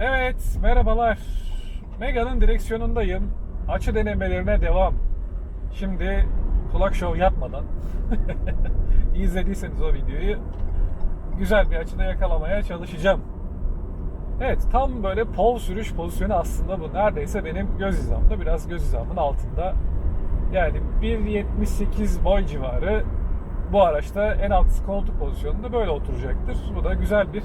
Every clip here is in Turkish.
Evet, merhabalar. Mega'nın direksiyonundayım. Açı denemelerine devam. Şimdi kulak şov yapmadan izlediyseniz o videoyu güzel bir açıda yakalamaya çalışacağım. Evet, tam böyle pol sürüş pozisyonu aslında bu. Neredeyse benim göz hizamda, biraz göz hizamın altında. Yani 1.78 boy civarı bu araçta en alt koltuk pozisyonunda böyle oturacaktır. Bu da güzel bir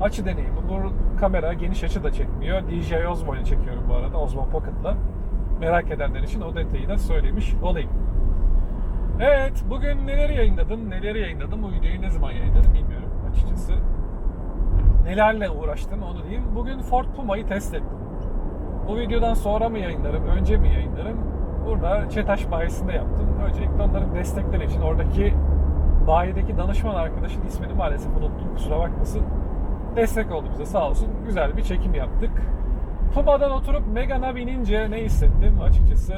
açı deneyimi. Bu kamera geniş açı da çekmiyor. DJI Osmo ile çekiyorum bu arada. Osmo Pocket'la. Merak edenler için o detayı da söylemiş olayım. Evet, bugün neleri yayınladım, neleri yayınladım, bu videoyu ne zaman yayınladım bilmiyorum açıkçası. Nelerle uğraştım onu diyeyim. Bugün Ford Puma'yı test ettim. Bu videodan sonra mı yayınlarım, önce mi yayınlarım? Burada Çetaş bayisinde yaptım. Öncelikle onların destekleri için oradaki bayideki danışman arkadaşın ismini maalesef unuttum kusura bakmasın. Destek oldu bize sağ olsun. Güzel bir çekim yaptık. Puma'dan oturup Megane'a binince ne hissettim? Açıkçası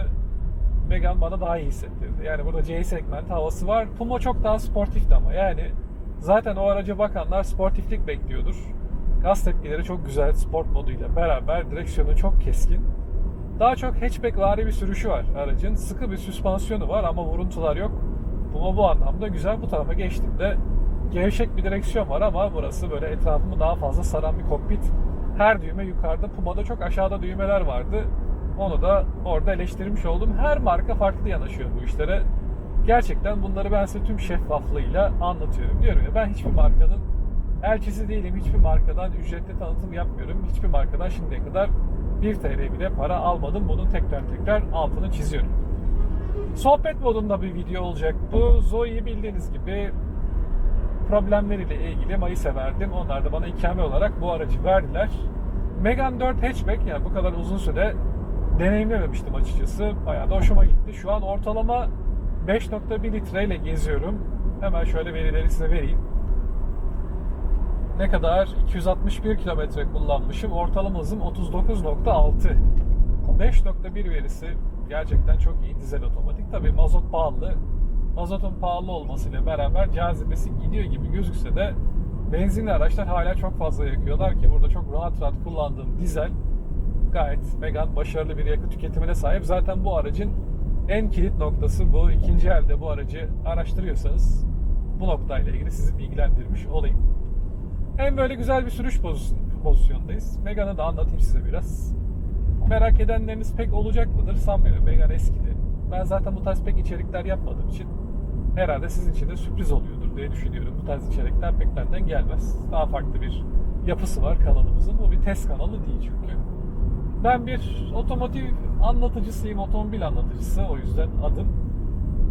Megane bana daha iyi hissettirdi. Yani burada C segment havası var. Puma çok daha sportifti ama yani zaten o araca bakanlar sportiflik bekliyordur. Gaz tepkileri çok güzel sport moduyla beraber direksiyonu çok keskin. Daha çok hatchback vari bir sürüşü var aracın. Sıkı bir süspansiyonu var ama vuruntular yok. Puma bu anlamda güzel. Bu tarafa geçtiğimde gevşek bir direksiyon var ama burası böyle etrafımı daha fazla saran bir kokpit. Her düğme yukarıda. Puma'da çok aşağıda düğmeler vardı. Onu da orada eleştirmiş oldum. Her marka farklı yanaşıyor bu işlere. Gerçekten bunları ben size tüm şeffaflığıyla anlatıyorum. Diyorum ya ben hiçbir markanın elçisi değilim. Hiçbir markadan ücretli tanıtım yapmıyorum. Hiçbir markadan şimdiye kadar 1 TL bile para almadım. Bunun tekrar tekrar altını çiziyorum. Sohbet modunda bir video olacak bu. Zoe'yi bildiğiniz gibi problemleriyle ilgili Mayıs'a verdim. Onlar da bana ikame olarak bu aracı verdiler. Megane 4 hatchback yani bu kadar uzun süre deneyimlememiştim açıkçası. Bayağı da hoşuma gitti. Şu an ortalama 5.1 litreyle geziyorum. Hemen şöyle verileri size vereyim. Ne kadar? 261 kilometre kullanmışım. Ortalama hızım 39.6. 5.1 verisi gerçekten çok iyi dizel otomatik. Tabii mazot pahalı. Mazotun pahalı olmasıyla beraber cazibesi gidiyor gibi gözükse de benzinli araçlar hala çok fazla yakıyorlar ki burada çok rahat rahat kullandığım dizel gayet Megane başarılı bir yakıt tüketimine sahip. Zaten bu aracın en kilit noktası bu. İkinci elde bu aracı araştırıyorsanız bu noktayla ilgili sizi bilgilendirmiş olayım. Hem böyle güzel bir sürüş pozisyon, pozisyondayız. Megane'ı da anlatayım size biraz. Merak edenleriniz pek olacak mıdır sanmıyorum. Megane eskidi. Ben zaten bu tarz pek içerikler yapmadığım için herhalde sizin için de sürpriz oluyordur diye düşünüyorum. Bu tarz içerikler pek benden gelmez. Daha farklı bir yapısı var kanalımızın. Bu bir test kanalı değil çünkü. Ben bir otomotiv anlatıcısıyım, otomobil anlatıcısı. O yüzden adım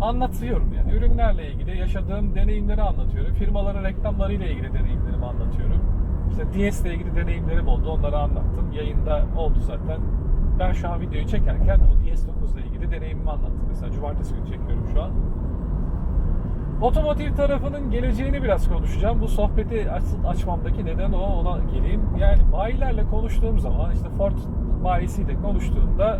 anlatıyorum yani. Ürünlerle ilgili yaşadığım deneyimleri anlatıyorum. Firmaların reklamlarıyla ilgili deneyimlerimi anlatıyorum. İşte DS ile ilgili deneyimlerim oldu. Onları anlattım. Yayında oldu zaten. Ben şu an videoyu çekerken o DS9 ile ilgili deneyimimi anlattım. Mesela cumartesi günü çekiyorum şu an. Otomotiv tarafının geleceğini biraz konuşacağım. Bu sohbeti aç- açmamdaki neden o ona geleyim. Yani bayilerle konuştuğum zaman işte Ford bayisiyle konuştuğumda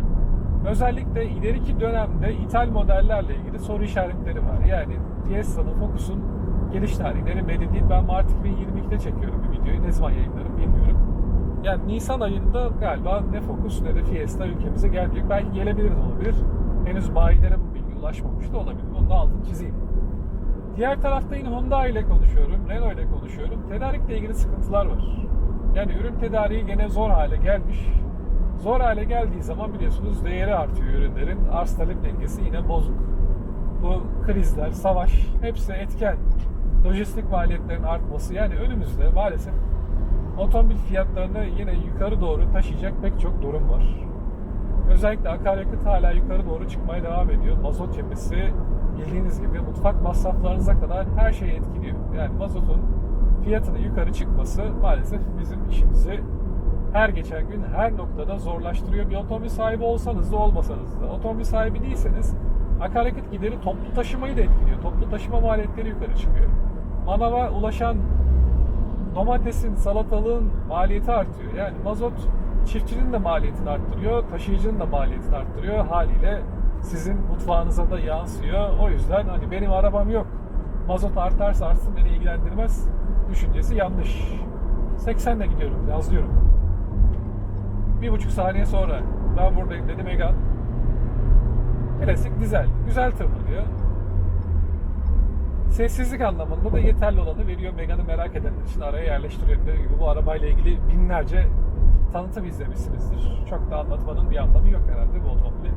özellikle ileriki dönemde ithal modellerle ilgili soru işaretleri var. Yani Fiesta'nın Focus'un geliş tarihleri belli değil. Ben Mart 2022'de çekiyorum bir videoyu. Ne zaman yayınlarım bilmiyorum. Yani Nisan ayında galiba ne Focus ne de Fiesta ülkemize gelmeyecek. Belki gelebilir de olabilir. Henüz bayilere bu bilgi ulaşmamış da olabilir. Onun altını çizeyim. Diğer tarafta yine Honda ile konuşuyorum, Renault ile konuşuyorum. Tedarikle ilgili sıkıntılar var. Yani ürün tedariği gene zor hale gelmiş. Zor hale geldiği zaman biliyorsunuz değeri artıyor ürünlerin. Arz talep dengesi yine bozuk. Bu krizler, savaş hepsi etken. Lojistik maliyetlerin artması yani önümüzde maalesef otomobil fiyatlarını yine yukarı doğru taşıyacak pek çok durum var. Özellikle akaryakıt hala yukarı doğru çıkmaya devam ediyor. Mazot cephesi bildiğiniz gibi mutfak masraflarınıza kadar her şeyi etkiliyor. Yani mazotun fiyatının yukarı çıkması maalesef bizim işimizi her geçen gün her noktada zorlaştırıyor. Bir otomobil sahibi olsanız da olmasanız da. Otomobil sahibi değilseniz akaryakıt gideri toplu taşımayı da etkiliyor. Toplu taşıma maliyetleri yukarı çıkıyor. Manava ulaşan domatesin, salatalığın maliyeti artıyor. Yani mazot çiftçinin de maliyetini arttırıyor, taşıyıcının da maliyetini arttırıyor. Haliyle sizin mutfağınıza da yansıyor. O yüzden hani benim arabam yok. Mazot artarsa artsın beni ilgilendirmez düşüncesi yanlış. 80'le gidiyorum, yazlıyorum. Bir buçuk saniye sonra ben buradayım dedi Megan. Klasik dizel. Güzel tırmanıyor. Sessizlik anlamında da yeterli olanı veriyor. Megan'ı merak edenler için araya yerleştiriyor. Dediğim gibi bu arabayla ilgili binlerce tanıtım izlemişsinizdir. Çok da anlatmanın bir anlamı yok herhalde bu otomobili.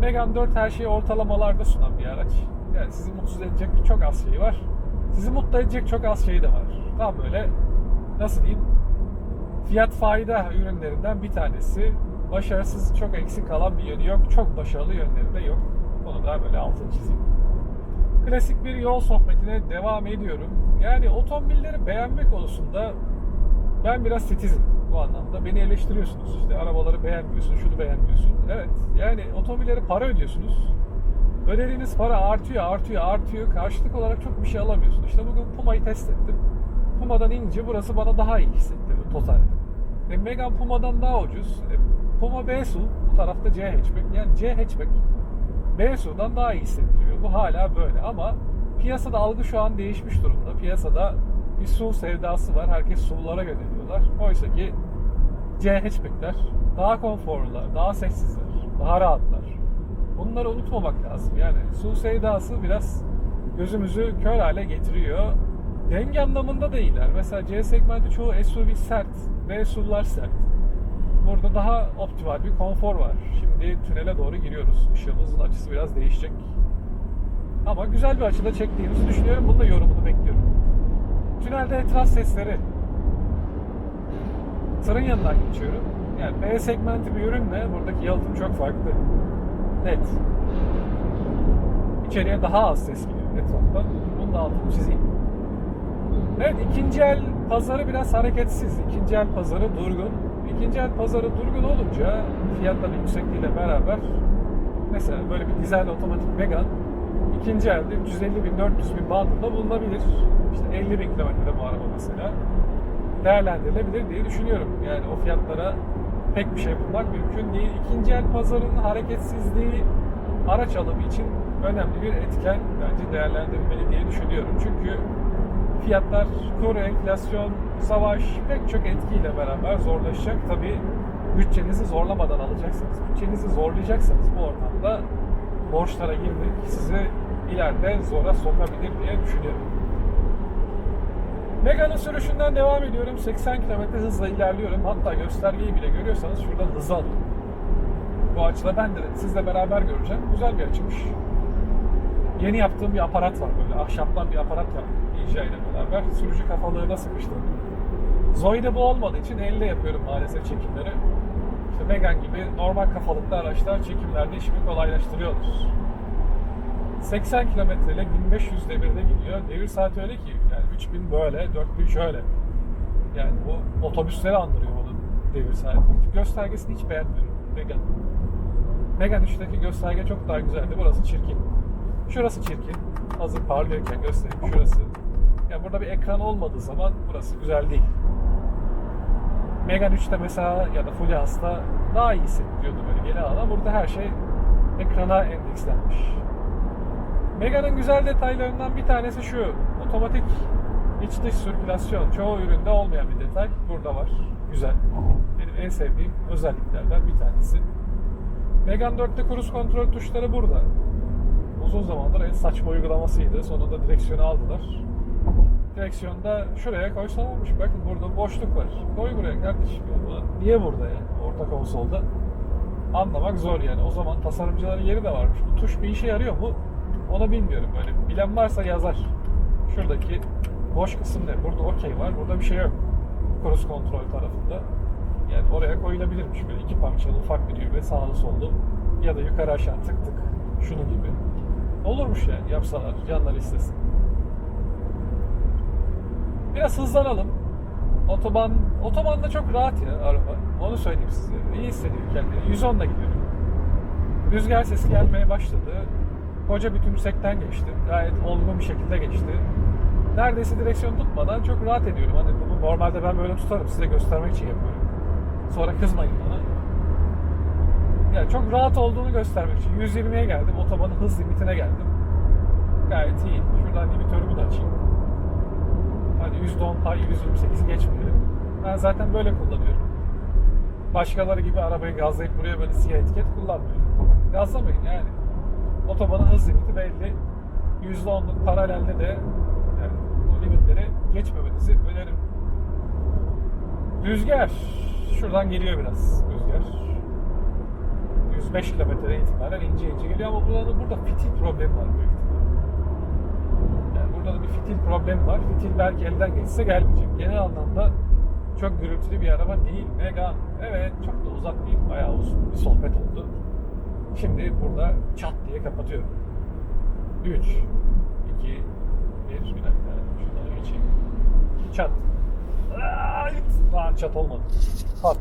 Megane 4 her şeyi ortalamalarda sunan bir araç. Yani sizi mutsuz edecek çok az şey var. Sizi mutlu edecek çok az şey de var. Tam böyle nasıl diyeyim fiyat fayda ürünlerinden bir tanesi. Başarısız çok eksik kalan bir yönü yok. Çok başarılı yönleri de yok. Bunu da böyle altını çizeyim. Klasik bir yol sohbetine devam ediyorum. Yani otomobilleri beğenme konusunda ben biraz titizim bu anlamda. Beni eleştiriyorsunuz. İşte arabaları beğenmiyorsun, şunu beğenmiyorsun. Evet. Yani otomobilleri para ödüyorsunuz. Ödediğiniz para artıyor, artıyor, artıyor. Karşılık olarak çok bir şey alamıyorsun. İşte bugün Puma'yı test ettim. Puma'dan ince burası bana daha iyi hissettirdi total. E, Megane Puma'dan daha ucuz. E, Puma B-SUV, bu tarafta C hatchback. Yani C hatchback B-SUV'dan daha iyi hissettiriyor. Bu hala böyle ama piyasada algı şu an değişmiş durumda. Piyasada bir SUV sevdası var. Herkes SUV'lara yöneliyorlar. Oysa ki C hatchback'ler daha konforlular, daha sessizler, daha rahatlar. Bunları unutmamak lazım. Yani SUV sevdası biraz gözümüzü kör hale getiriyor. Denge anlamında da iyiler. Mesela C segmenti çoğu SUV sert ve SUV'lar sert. Burada daha optimal bir konfor var. Şimdi tünele doğru giriyoruz. Işığımızın açısı biraz değişecek. Ama güzel bir açıda çektiğimizi düşünüyorum. Bunun da yorumunu bekliyorum. Tünelde etraf sesleri. Tırın yanından geçiyorum. Yani B segmenti bir ürünle buradaki yalıtım çok farklı. Net. İçeriye daha az ses geliyor etraftan. Bunu da altını çizeyim. Evet ikinci el pazarı biraz hareketsiz. İkinci el pazarı durgun. İkinci el pazarı durgun olunca fiyatların yüksekliğiyle beraber mesela böyle bir dizel otomatik Megane ikinci elde 350 bin 400 bin bandında bulunabilir. İşte 50 bin kilometrede bu araba mesela değerlendirilebilir diye düşünüyorum. Yani o fiyatlara pek bir şey bulmak mümkün değil. İkinci el pazarının hareketsizliği araç alımı için önemli bir etken bence değerlendirilmeli diye düşünüyorum. Çünkü fiyatlar, kur, enflasyon, savaş pek çok etkiyle beraber zorlaşacak. Tabi bütçenizi zorlamadan alacaksınız. Bütçenizi zorlayacaksanız bu ortamda borçlara girmek sizi ileride zora sokabilir diye düşünüyorum. Megane'ın sürüşünden devam ediyorum. 80 km hızla ilerliyorum. Hatta göstergeyi bile görüyorsanız şuradan hızı alıyorum. Bu açıda ben de sizle beraber göreceğim. Güzel bir açıymış. Yeni yaptığım bir aparat var böyle. Ahşaptan bir aparat yaptım DJ ile beraber. Sürücü kafalığına sıkıştım. Zoe'de bu olmadığı için elle yapıyorum maalesef çekimleri. İşte Megane gibi normal kafalıklı araçlar çekimlerde işimi kolaylaştırıyorlar. 80 km ile 1500 devirde gidiyor. Devir saati öyle ki yani 3000 böyle, 4000 şöyle. Yani bu otobüsleri andırıyor onun devir saati. Göstergesini hiç beğenmiyorum Megane. Megane 3'teki gösterge çok daha güzeldi. Burası çirkin. Şurası çirkin. Hazır parlıyorken göstereyim. Şurası. Ya burada bir ekran olmadığı zaman burası güzel değil. Megane 3'te mesela ya da Fluence'da daha iyi hissettiriyordu böyle genel alan. Burada her şey ekrana endekslenmiş. Megane'ın güzel detaylarından bir tanesi şu. Otomatik iç dış sirkülasyon. Çoğu üründe olmayan bir detay. Burada var. Güzel. Benim en sevdiğim özelliklerden bir tanesi. Megane 4'te cruise kontrol tuşları burada. Uzun zamandır en saçma uygulamasıydı. Sonunda direksiyonu aldılar. Direksiyonda şuraya koysalarmış. Bakın burada boşluk var. Koy buraya kardeşim. Ya. Niye burada ya? Orta konsolda. Anlamak zor yani. O zaman tasarımcıların yeri de varmış. Bu tuş bir işe yarıyor mu? Onu bilmiyorum. Böyle bilen varsa yazar. Şuradaki boş kısım ne? Burada okey var. Burada bir şey yok. Cruise kontrol tarafında. Yani oraya koyulabilirmiş böyle iki parçalı ufak bir düğme sağlı sollu ya da yukarı aşağı tık tık şunu gibi. Olurmuş yani yapsalar canlar istesin. Biraz hızlanalım. Otoban, otobanda çok rahat ya araba. Onu söyleyeyim size. İyi hissediyor kendini. 110'la gidiyorum. Rüzgar sesi gelmeye başladı. Koca bir tümsekten geçtim. Gayet olgun bir şekilde geçti. Neredeyse direksiyon tutmadan çok rahat ediyorum. Hani bunu normalde ben böyle tutarım. Size göstermek için yapıyorum. Sonra kızmayın bana. Yani çok rahat olduğunu göstermek için 120'ye geldim. Otobanın hız limitine geldim. Gayet iyi. Şuradan limitörümü de açayım. Hani %10 pay 128'i geçmiyor. Ben zaten böyle kullanıyorum. başkaları gibi arabayı gazlayıp buraya böyle siyah etiket kullanmıyorum. Gazlamayın yani. Otobanın hız limiti belli. %10'luk paralelde de yani bu limitleri geçmemenizi öneririm. Rüzgar. Şuradan geliyor biraz rüzgar. 105 kilometreden itibaren ince ince geliyor ama burada da burada fitil problemi var büyük ihtimalle. Yani burada da bir fitil problemi var. Fitil belki elden geçse gelmeyecek. Genel anlamda çok gürültülü bir araba değil. Megane. Evet çok da uzak değil. Bayağı uzun bir sohbet oldu. Şimdi burada çat diye kapatıyorum. 3 2 1 bir dakika. Şuradan geçeyim. Çat. Lan çat olmadı. Pat.